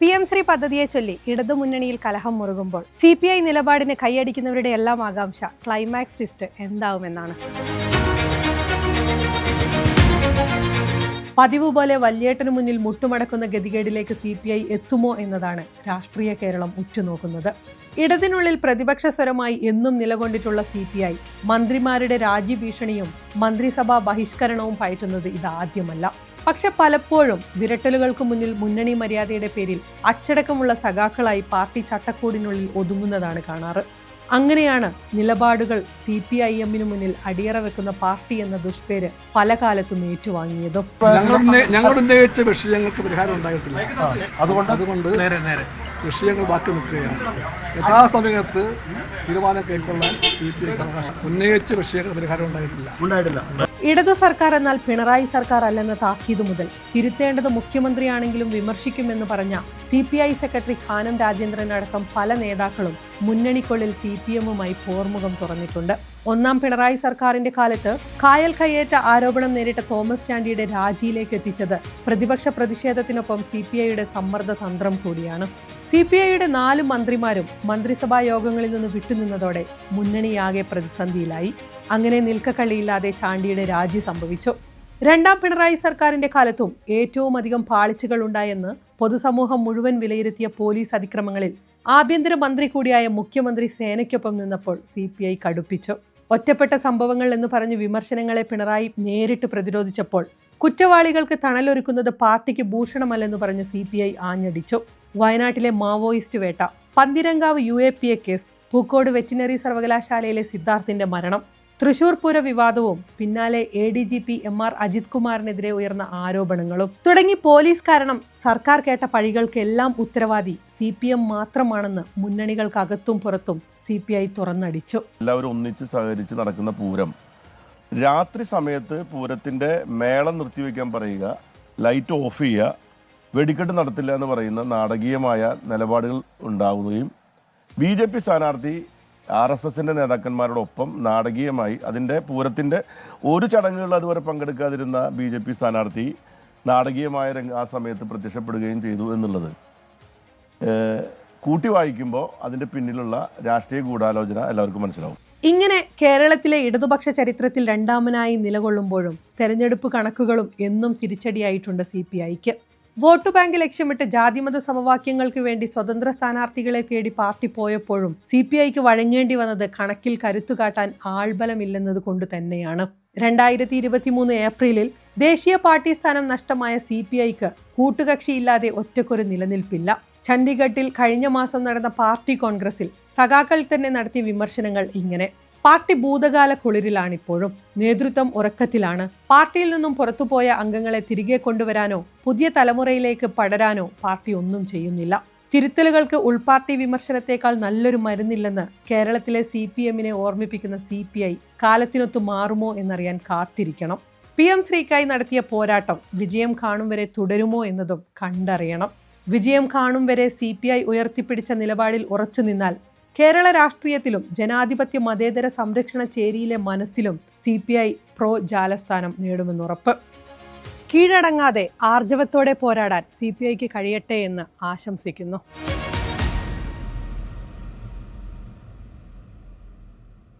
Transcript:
P M Shri പദ്ധതിയെ ചൊല്ലി ഇടതുമുന്നണിയിൽ കലഹം മുറുകുമ്പോൾ സി പി ഐ നിലപാടിന് കൈയടിക്കുന്നവരുടെ എല്ലാം ആകാംക്ഷ ക്ലൈമാക്സ് ട്വിസ്റ്റ് എന്താവുമെന്നാണ്. പതിവ് പോലെ വല്യേട്ടന് മുന്നിൽ മുട്ടുമടക്കുന്ന ഗതികേടിലേക്ക് സി പി ഐ എത്തുമോ എന്നതാണ് രാഷ്ട്രീയ കേരളം ഉറ്റുനോക്കുന്നത്. ഇടതിനുള്ളിൽ പ്രതിപക്ഷ സ്വരമായി എന്നും നിലകൊണ്ടിട്ടുള്ള സി പി ഐ മന്ത്രിമാരുടെ രാജി ഭീഷണിയും മന്ത്രിസഭാ ബഹിഷ്കരണവും പയറ്റുന്നത് ഇതാദ്യമല്ല. പക്ഷെ പലപ്പോഴും വിരട്ടലുകൾക്ക് മുന്നിൽ മുന്നണി മര്യാദയുടെ പേരിൽ അച്ചടക്കമുള്ള സഖാക്കളായി പാർട്ടി ചട്ടക്കൂടിനുള്ളിൽ ഒതുങ്ങുന്നതാണ് കാണാറ്. അങ്ങനെയാണ് നിലപാടുകൾ സി പി ഐ എമ്മിന് മുന്നിൽ അടിയറ വെക്കുന്ന പാർട്ടി എന്ന ദുഷ്പേര് പല കാലത്തും ഏറ്റുവാങ്ങിയതും ഞങ്ങൾ ഉന്ന- ഉന്നയിച്ച വിഷയങ്ങൾക്ക് പരിഹാരം ഉണ്ടായിട്ടില്ല. അതുകൊണ്ട് അതുകൊണ്ട് വിഷയങ്ങൾ ബാക്കി നിൽക്കുകയാണ്. യഥാസമയത്ത് തീരുമാനം കൈക്കൊള്ളാൻ സി പി ഐ ഉന്നയിച്ച വിഷയങ്ങൾ പരിഹാരം ഉണ്ടായിട്ടില്ല. ഉണ്ടായിട്ടില്ല. ഇടതു സർക്കാർ എന്നാൽ പിണറായി സർക്കാർ അല്ലെന്ന താക്കീത് മുതൽ തിരുത്തേണ്ടത് മുഖ്യമന്ത്രിയാണെങ്കിലും വിമർശിക്കുമെന്ന് പറഞ്ഞ C P I secretary Kanam Rajendran അടക്കം പല നേതാക്കളും മുന്നണിക്കുള്ളിൽ സി പി എമ്മുമായി പോർമുഖം തുറന്നിട്ടുണ്ട്. ഒന്നാം പിണറായി സർക്കാരിന്റെ കാലത്ത് കായൽ കയ്യേറ്റ ആരോപണം നേരിട്ട തോമസ് ചാണ്ടിയുടെ രാജിയിലേക്ക് എത്തിച്ചത് പ്രതിപക്ഷ പ്രതിഷേധത്തിനൊപ്പം സി പി ഐയുടെ സമ്മർദ്ദ തന്ത്രം കൂടിയാണ്. സി പി ഐയുടെ നാല് മന്ത്രിമാരും മന്ത്രിസഭാ യോഗങ്ങളിൽ നിന്ന് വിട്ടുനിന്നതോടെ മുന്നണിയാകെ പ്രതിസന്ധിയിലായി. അങ്ങനെ നിൽക്കക്കള്ളിയില്ലാതെ ചാണ്ടിയുടെ രാജി സംഭവിച്ചു. രണ്ടാം പിണറായി സർക്കാരിന്റെ കാലത്തും ഏറ്റവും അധികം പാളിച്ചകൾ ഉണ്ടായെന്ന് പൊതുസമൂഹം മുഴുവൻ വിലയിരുത്തിയ പോലീസ് അതിക്രമങ്ങളിൽ ആഭ്യന്തര മന്ത്രി കൂടിയായ മുഖ്യമന്ത്രി സേനയ്ക്കൊപ്പം നിന്നപ്പോൾ സി പി ഐ കടുപ്പിച്ചു. ഒറ്റപ്പെട്ട സംഭവങ്ങൾ എന്ന് പറഞ്ഞ് വിമർശനങ്ങളെ പിണറായി നേരിട്ട് പ്രതിരോധിച്ചപ്പോൾ കുറ്റവാളികൾക്ക് തണലൊരുക്കുന്നത് പാർട്ടിക്ക് ഭൂഷണമല്ലെന്ന് പറഞ്ഞ് സി പി ഐ ആഞ്ഞടിച്ചു. വയനാട്ടിലെ മാവോയിസ്റ്റ് വേട്ട. Pantheerankavu U A P A case. Pookode veterinary സർവകലാശാലയിലെ സിദ്ധാർത്ഥിന്റെ മരണം. തൃശൂർ പൂര വിവാദവും പിന്നാലെ A D G P M R Ajith കുമാറിനെതിരെ ഉയർന്ന ആരോപണങ്ങളും. തുടങ്ങി പോലീസ് കാരണം സർക്കാർ കേട്ട പഴികൾക്കെല്ലാം ഉത്തരവാദി സി പി എം മാത്രമാണെന്ന് മുന്നണികൾക്കകത്തും പുറത്തും സി പി ഐ തുറന്നടിച്ചു. എല്ലാവരും ഒന്നിച്ച് സഹകരിച്ച് നടക്കുന്ന പൂരം. രാത്രി സമയത്ത് പൂരത്തിന്റെ മേളം നിർത്തിവെക്കാൻ പറയുക ലൈറ്റ് ഓഫ് ചെയ്യുക വെടിക്കെട്ട് നടത്തില്ല എന്ന് പറയുന്ന നാടകീയമായ നിലപാടുകൾ ഉണ്ടാവുകയും ബി ജെ പി സ്ഥാനാർത്ഥി ആർ എസ് എസിന്റെ നേതാക്കന്മാരോടൊപ്പം നാടകീയമായി അതിന്റെ പൂരത്തിന്റെ ഒരു ചടങ്ങുകളിൽ അതുവരെ പങ്കെടുക്കാതിരുന്ന ബി ജെ പി സ്ഥാനാർത്ഥി നാടകീയമായ രംഗ ആ സമയത്ത് പ്രത്യക്ഷപ്പെടുകയും ചെയ്തു എന്നുള്ളത്. കൂട്ടി വായിക്കുമ്പോൾ അതിന്റെ പിന്നിലുള്ള രാഷ്ട്രീയ ഗൂഢാലോചന എല്ലാവർക്കും മനസ്സിലാവും. ഇങ്ങനെ കേരളത്തിലെ ഇടതുപക്ഷ ചരിത്രത്തിൽ രണ്ടാമനായി നിലകൊള്ളുമ്പോഴും തെരഞ്ഞെടുപ്പ് കണക്കുകളും എന്നും തിരിച്ചടിയായിട്ടുണ്ട് സി പി ഐക്ക്. വോട്ട് ബാങ്ക് ലക്ഷ്യമിട്ട് ജാതിമത സമവാക്യങ്ങൾക്ക് വേണ്ടി സ്വതന്ത്ര സ്ഥാനാർത്ഥികളെ തേടി പാർട്ടി പോയപ്പോഴും സി പി ഐക്ക് വഴങ്ങേണ്ടി വന്നത് കണക്കിൽ കരുത്തുകാട്ടാൻ ആൾബലമില്ലെന്നത് കൊണ്ട് തന്നെയാണ്. രണ്ടായിരത്തി ഇരുപത്തിമൂന്ന് ഏപ്രിലിൽ ദേശീയ പാർട്ടി സ്ഥാനം നഷ്ടമായ സി പി ഐക്ക് കൂട്ടുകക്ഷിയില്ലാതെ ഒറ്റക്കൊരു നിലനിൽപ്പില്ല. ചണ്ഡീഗഡിൽ കഴിഞ്ഞ മാസം നടന്ന പാർട്ടി കോൺഗ്രസിൽ സഖാക്കൾ തന്നെ നടത്തിയ വിമർശനങ്ങൾ ഇങ്ങനെ. പാർട്ടി ഭൂതകാല കുളിരിലാണിപ്പോഴും. നേതൃത്വം ഉറക്കത്തിലാണ്. പാർട്ടിയിൽ നിന്നും പുറത്തുപോയ അംഗങ്ങളെ തിരികെ കൊണ്ടുവരാനോ പുതിയ തലമുറയിലേക്ക് പടരാനോ പാർട്ടി ഒന്നും ചെയ്യുന്നില്ല. തിരുത്തലുകൾക്ക് ഉൾപാർട്ടി വിമർശനത്തെക്കാൾ നല്ലൊരു മരുന്നില്ലെന്ന് കേരളത്തിലെ സി പി എമ്മിനെ ഓർമ്മിപ്പിക്കുന്ന സി പി ഐ കാലത്തിനൊത്ത് മാറുമോ എന്നറിയാൻ കാത്തിരിക്കണം. പി എം ശ്രീക്കായി നടത്തിയ പോരാട്ടം വിജയം കാണും വരെ തുടരുമോ എന്നതും കണ്ടറിയണം. വിജയം കാണും വരെ സി പി ഐ ഉയർത്തിപ്പിടിച്ച നിലപാടിൽ ഉറച്ചു നിന്നാൽ കേരള രാഷ്ട്രീയത്തിലും ജനാധിപത്യ മതേതര സംരക്ഷണ ചേരിയിലെ മനസ്സിലും സി പി ഐ പ്രോ ജാലസ്ഥാനം നേടുമെന്നുറപ്പ് കീഴടങ്ങാതെ ആർജവത്തോടെ പോരാടാൻ സി പി ഐക്ക് കഴിയട്ടെ എന്ന് ആശംസിക്കുന്നു.